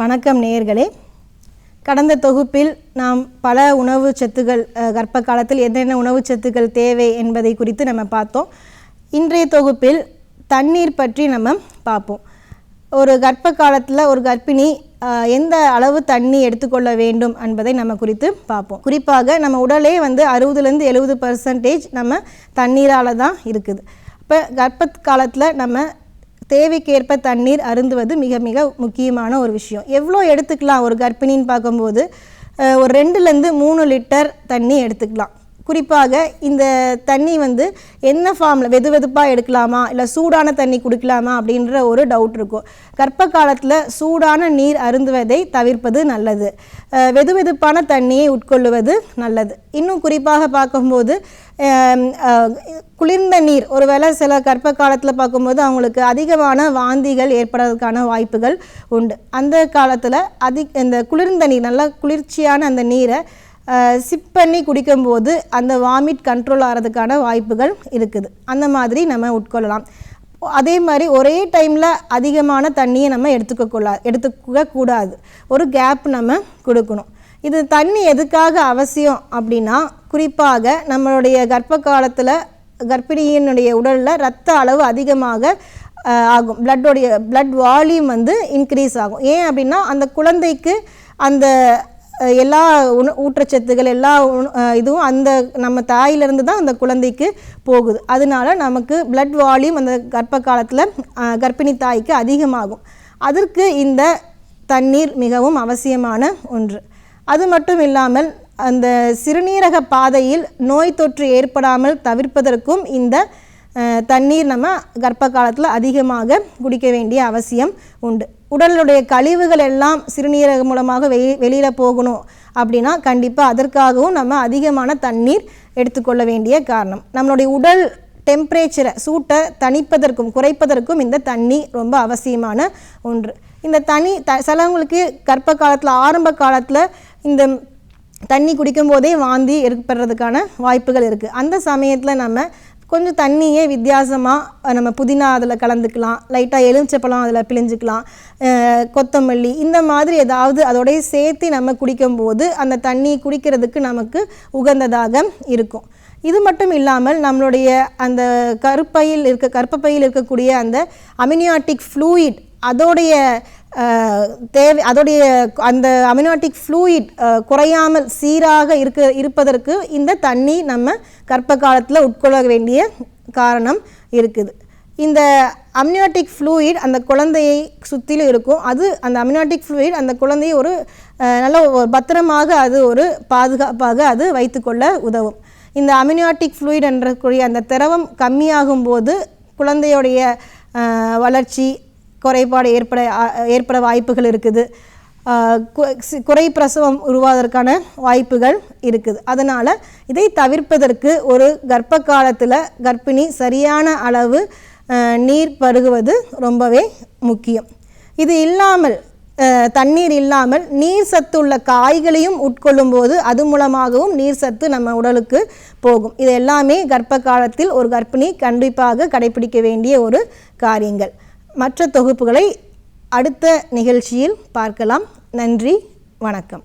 வணக்கம் நேயர்களே. கடந்த தொகுப்பில் நாம் பல உணவு சத்துக்கள் கர்ப்ப காலத்தில் என்னென்ன உணவு சத்துக்கள் தேவை என்பதை குறித்து நம்ம பார்த்தோம். இன்றைய தொகுப்பில் தண்ணீர் பற்றி நம்ம பார்ப்போம். ஒரு கர்ப்ப காலத்தில் ஒரு கர்ப்பிணி எந்த அளவு தண்ணி எடுத்துக்கொள்ள வேண்டும் என்பதை நம்ம குறித்து பார்ப்போம். குறிப்பாக நம்ம உடலே வந்து அறுபதுலேருந்து எழுபது பர்சன்டேஜ் நம்ம தண்ணீரால் தான் இருக்குது. இப்போ கர்ப்ப காலத்தில் நம்ம தேவைக்கேற்ப தண்ணீர் அருந்துவது மிக மிக முக்கியமான ஒரு விஷயம். எவ்வளோ எடுத்துக்கலாம் ஒரு கர்ப்பிணின்னு பார்க்கும்போது ஒரு ரெண்டுலேருந்து மூணு லிட்டர் தண்ணி எடுத்துக்கலாம். குறிப்பாக இந்த தண்ணி வந்து என்ன ஃபார்மில் வெது வெதுப்பாக எடுக்கலாமா? இல்லை சூடான தண்ணி குடிக்கலாமா? அப்படின்ற ஒரு டவுட் இருக்கும். கர்ப்ப காலத்தில் சூடான நீர் அருந்துவதை தவிர்ப்பது நல்லது. வெது வெதுப்பான தண்ணியை உட்கொள்ளுவது நல்லது. இன்னும் குறிப்பாக பார்க்கும்போது குளிர்ந்த நீர் ஒருவேளை சில கர்ப்ப காலத்தில் பார்க்கும்போது அவங்களுக்கு அதிகமான வாந்திகள் ஏற்படுறதுக்கான வாய்ப்புகள் உண்டு. அந்த காலத்தில் அதி இந்த குளிர்ந்த நீர் நல்லா குளிர்ச்சியான அந்த நீரை சிப் பண்ணி குடிக்கும்போது அந்த வாமிட் கண்ட்ரோல் ஆகிறதுக்கான வாய்ப்புகள் இருக்குது. அந்த மாதிரி நம்ம உட்கொள்ளலாம். அதே மாதிரி ஒரே டைமில் அதிகமான தண்ணியை நம்ம எடுத்துக்க கொள்ளா எடுத்துக்க கூடாது. ஒரு கேப் நம்ம கொடுக்கணும். இது தண்ணி எதுக்காக அவசியம் அப்படின்னா குறிப்பாக நம்மளுடைய கர்ப்ப காலத்தில் கர்ப்பிணியினுடைய உடலில் ரத்த அளவு அதிகமாக ஆகும். பிளட்டோடைய பிளட் வால்யூம் வந்து இன்க்ரீஸ் ஆகும். ஏன் அப்படின்னா அந்த குழந்தைக்கு அந்த எல்லா உண ஊட்டச்சத்துக்கள் எல்லா உண- இதுவும் அந்த நம்ம தாயிலிருந்து தான் அந்த குழந்தைக்கு போகுது. அதனால நமக்கு பிளட் வால்யூம் அந்த கர்ப்ப காலத்தில் கர்ப்பிணி தாய்க்கு அதிகமாகும். அதற்கு இந்த தண்ணீர் மிகவும் அவசியமான ஒன்று. அது மட்டும் இல்லாமல் அந்த சிறுநீரக பாதையில் நோய் தொற்று ஏற்படாமல் தவிர்ப்பதற்கும் இந்த தண்ணீர் நம்ம கர்ப்ப காலத்தில் அதிகமாக குடிக்க வேண்டிய அவசியம் உண்டு. உடலுடைய கழிவுகள் எல்லாம் சிறுநீரகம் மூலமாக வெளி வெளியில் போகணும் அப்படின்னா கண்டிப்பாக அதற்காகவும் நம்ம அதிகமான தண்ணீர் எடுத்துக்கொள்ள வேண்டிய காரணம். நம்மளுடைய உடல் டெம்பரேச்சரை சூட்டை தணிப்பதற்கும் குறைப்பதற்கும் இந்த தண்ணி ரொம்ப அவசியமான ஒன்று. இந்த தனி த சிலவங்களுக்கு கர்ப்ப காலத்தில் ஆரம்ப காலத்தில் இந்த தண்ணி குடிக்கும் போதே வாந்தி ஏற்படுறதுக்கான வாய்ப்புகள் இருக்குது அந்த சமயத்தில் நம்ம கொஞ்சம் தண்ணியே வித்தியாசமாக நம்ம புதினா அதில் கலந்துக்கலாம் லைட்டாக எலுமிச்சப்பழம் அதில் பிழிஞ்சிக்கலாம் கொத்தமல்லி இந்த மாதிரி ஏதாவது அதோடய சேர்த்து நம்ம குடிக்கும்போது அந்த தண்ணி குடிக்கிறதுக்கு நமக்கு உகந்ததாக இருக்கும். இது மட்டும் இல்லாமல் நம்மளுடைய அந்த கருப்பையில் இருக்க கருப்பப்பையில் இருக்கக்கூடிய அந்த அமினியாட்டிக் ஃப்ளூயிட் அதோடைய தேவை அதோடைய அந்த அமினாட்டிக் ஃப்ளூயிட் குறையாமல் சீராக இருக்க இருப்பதற்கு இந்த தண்ணி நம்ம கர்ப்ப காலத்தில் உட்கொள்ள வேண்டிய காரணம் இருக்குது. இந்த அம்னியாட்டிக் ஃப்ளூயிட் அந்த குழந்தையை சுற்றிலும் இருக்கும். அது அந்த அம்னியாட்டிக் ஃப்ளூயிட் அந்த குழந்தையை ஒரு நல்ல ஒரு பத்திரமாக அது ஒரு பாதுகாப்பாக அது வைத்துக்கொள்ள உதவும். இந்த அமினியாட்டிக் ஃப்ளூயிட் என்றக்கூடிய அந்த திரவம் கம்மியாகும் போது குழந்தையுடைய வளர்ச்சி குறைபாடு ஏற்பட ஏற்பட வாய்ப்புகள் இருக்குது. குறை பிரசவம் உருவாவதற்கான வாய்ப்புகள் இருக்குது. அதனால் இதை தவிர்ப்பதற்கு ஒரு கர்ப்ப காலத்தில் கர்ப்பிணி சரியான அளவு நீர் பருகுவது ரொம்பவே முக்கியம். இது இல்லாமல் தண்ணீர் இல்லாமல் நீர் சத்து உள்ள காய்களையும் உட்கொள்ளும் போது அது மூலமாகவும் நீர் சத்து நம்ம உடலுக்கு போகும். இது எல்லாமே கர்ப்ப காலத்தில் ஒரு கர்ப்பிணி கண்டிப்பாக கடைபிடிக்க வேண்டிய ஒரு காரியங்கள். மற்ற தொகுப்புகளை அடுத்த நிகழ்ச்சியில் பார்க்கலாம். நன்றி வணக்கம்.